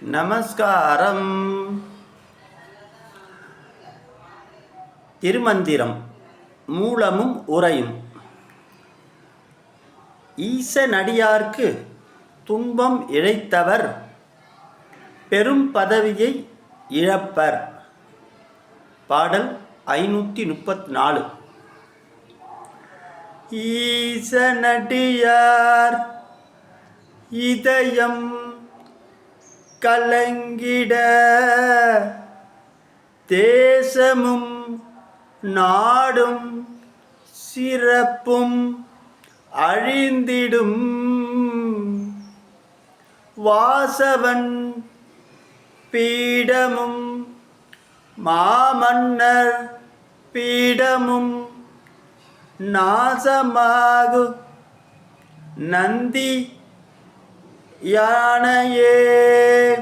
நமஸ்காரம். திருமந்திரம் மூலமும் உரையும். ஈசனடியார்க்கு துன்பம் இழைத்தவர் பெரும் பதவியை இழப்பர். பாடல் ஐநூற்றி முப்பத்தி நாலு ஈசனடியார் இதயம் கலங்கிட தேசமும் நாடும் சிறப்பும் அழிந்திடும். வாசவன் பீடமும் மாமன்னர் பீடமும் நாசமாகு. நந்தி யானையே.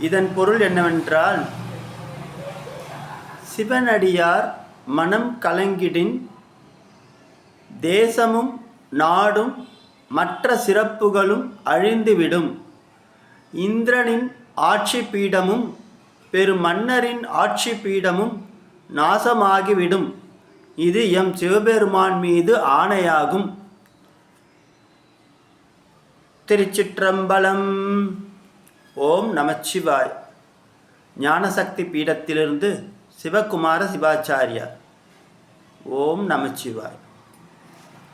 இதன் பொருள் என்னவென்றால் சிவனடியார் மனம் கலங்கிடின் தேசமும் நாடும் மற்ற சிறப்புகளும் அழிந்துவிடும். இந்திரனின் ஆட்சி பீடமும் பெரு மன்னரின் ஆட்சி பீடமும் நாசமாகிவிடும். இது எம் சிவபெருமான் மீது ஆணையாகும். திருச்சிற்றம்பலம். ஓம் நமச்சிவாய் ஞானசக்தி பீடத்திலிருந்து சிவகுமார சிவாச்சாரியார். ஓம் நமச்சிவாய்